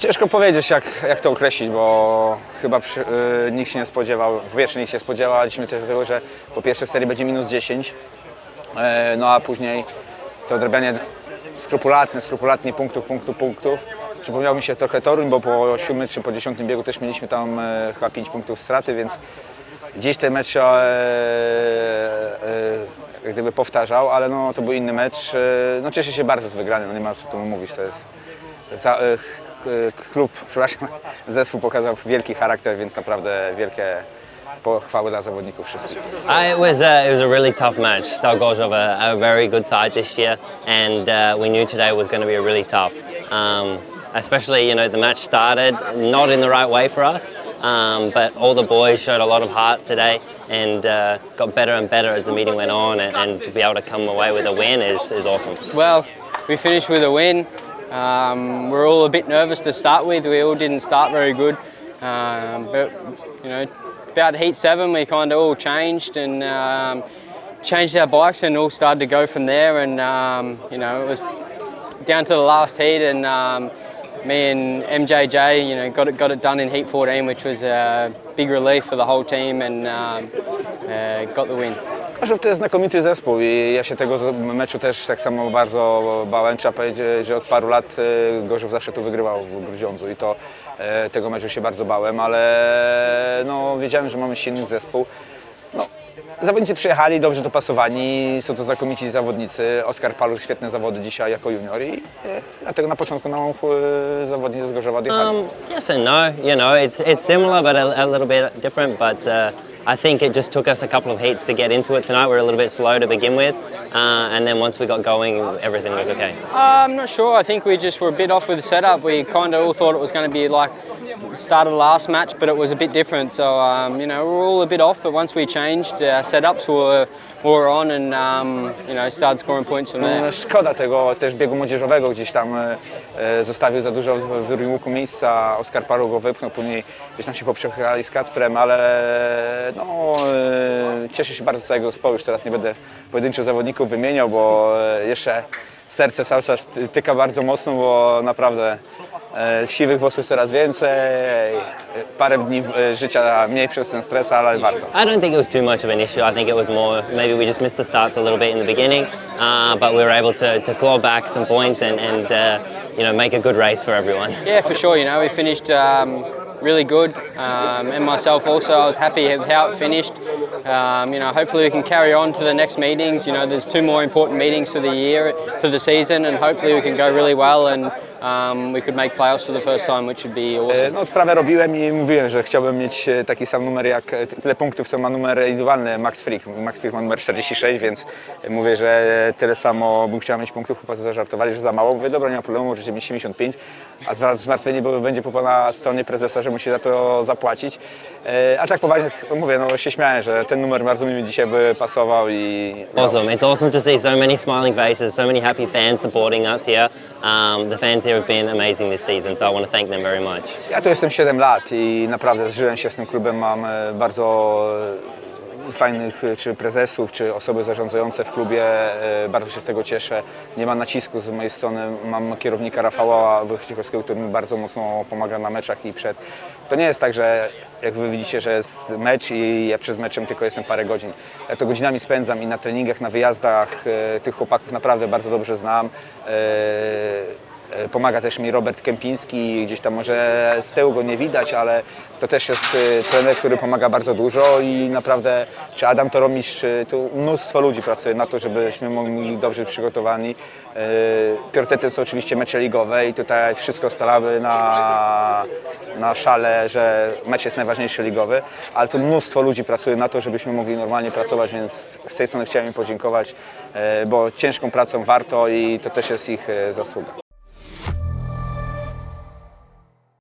Ciężko powiedzieć, jak, jak to określić, bo chyba przy, y, nikt się nie spodziewał. Po pierwsze, nikt się spodziewaliśmy też tego, że po pierwszej serii będzie minus 10, e, no a później to odrabianie skrupulatne, skrupulatnie punktów, punktów, punktów. Przypomniał mi się trochę Toruń, bo po siódmym czy po dziesiątym biegu też mieliśmy tam e, chyba 5 punktów straty, więc gdzieś ten mecz się e, jak gdyby powtarzał, ale no, to był inny mecz. E, no, cieszę się bardzo z wygranej, no, nie ma co tu mówić, to jest za, e, klub, przepraszam, zespół pokazał wielki charakter, więc naprawdę wielkie pochwały dla zawodników wszystkich. Uh, it was a, it was a really tough match. Stal Gorzov are a very good side this year, and uh, we knew today was going to be a really tough. Um, especially, you know, the match started not in the right way for us, um, but all the boys showed a lot of heart today and uh, got better and better as the meeting went on, and, and to be able to come away with a win is, is awesome. Well, we finished with a win. Um, we're all a bit nervous to start with. We all didn't start very good, um, but you know, about heat seven, we kind of all changed and um, changed our bikes and all started to go from there. And um, you know, it was down to the last heat, and um, me and MJJ, you know, got it got it done in heat 14, which was a big relief for the whole team, and um, uh, got the win. Gorzów to jest znakomity zespół i ja się tego meczu też tak samo bardzo bałem. Trzeba powiedzieć, że od paru lat e, Gorzów zawsze tu wygrywał w Grudziądzu i to e, tego meczu się bardzo bałem, ale no, wiedziałem, że mamy silny zespół. Zawodnicy przyjechali dobrze dopasowani, są to znakomici zawodnicy. Oskar Paluch świetne zawody dzisiaj jako junior i e, dlatego na początku nam e, zawodnicy z Gorzowa odjechali. Um, yes and no. You know, it's it's similar but a, a little bit different. But uh, I think it just took us a couple of heats to get into it tonight. We were a little bit slow to begin with, uh, and then once we got going, everything was okay. I'm not sure. I think we just were a bit off with the setup. We kind of all thought it was going to be like the start of the last match, but it was a bit different. So um, you know, we we're all a bit off. But once we changed our setups, we were, we were on and um, you know started scoring points from there. No, Szkoda tego też biegu młodzieżowego, gdzieś tam e, e, zostawił za dużo w, drugim łuku miejsca, Oskar Paru go wypchnął, później gdzieś tam się poprzechali z Kacprem, ale no, e, cieszę się bardzo z całego zespołu, już teraz nie będę pojedynczych zawodników wymieniał, bo e, jeszcze serce ty- tyka bardzo mocno, bo naprawdę siwych włosów coraz więcej, parę dni życia mniej przez ten stres, ale warto. I don't think it was too much of an issue. I think it was more maybe we just missed the starts a little bit in the beginning, uh, but we were able to, to claw back some points and, and uh, you know make a good race for everyone. Yeah, for sure. You know, we finished um, really good, um, and myself also. I was happy with how it finished. Um, you know, hopefully we can carry on to the next meetings. You know, there's two more important meetings for the year, for the season, and hopefully we can go really well and um, we could make playoffs for the first time, which would be awesome. E, No, odprawę robiłem i mówiłem, że chciałbym mieć e, taki sam numer jak e, tyle punktów, co ma numer indywidualny Max Frick. Max Frick ma numer 46, więc mówię, że tyle samo bym chciał mieć punktów. Chłopacy zażartowali, że za mało. Mówię, dobra, nie ma problemu, możecie mieć 75, a zwra- zmartwienie bo będzie po pana stronie prezesa, że musi za to zapłacić. E, A tak poważnie, no mówię, no się śmiałem, że ten numer bardzo mi dzisiaj by pasował i... Awesome. It's awesome to see so many smiling faces, so many happy fans supporting us here. Um, the fans here have been amazing this season, so I want to thank them very much. Ja tu jestem 7 lat i naprawdę zżyłem się z tym klubem. Mam e, bardzo fajnych e, czy prezesów, czy osoby zarządzające w klubie. E, Bardzo się z tego cieszę. Nie ma nacisku z mojej strony. Mam kierownika Rafała Wychcikowskiego, który mi bardzo mocno pomaga na meczach i przed. To nie jest tak, że jak wy widzicie, że jest mecz i ja przed meczem tylko jestem parę godzin. Ja to godzinami spędzam i na treningach, na wyjazdach. E, Tych chłopaków naprawdę bardzo dobrze znam. E, Pomaga też mi Robert Kępiński, gdzieś tam może z tyłu go nie widać, ale to też jest e, trener, który pomaga bardzo dużo i naprawdę, czy Adam Toromisz, e, tu mnóstwo ludzi pracuje na to, żebyśmy mogli dobrze przygotowani. Priorytetem są oczywiście mecze ligowe i tutaj wszystko stalamy na, na szale, że mecz jest najważniejszy ligowy, ale tu mnóstwo ludzi pracuje na to, żebyśmy mogli normalnie pracować, więc z tej strony chciałem im podziękować, bo ciężką pracą warto i to też jest ich zasługa.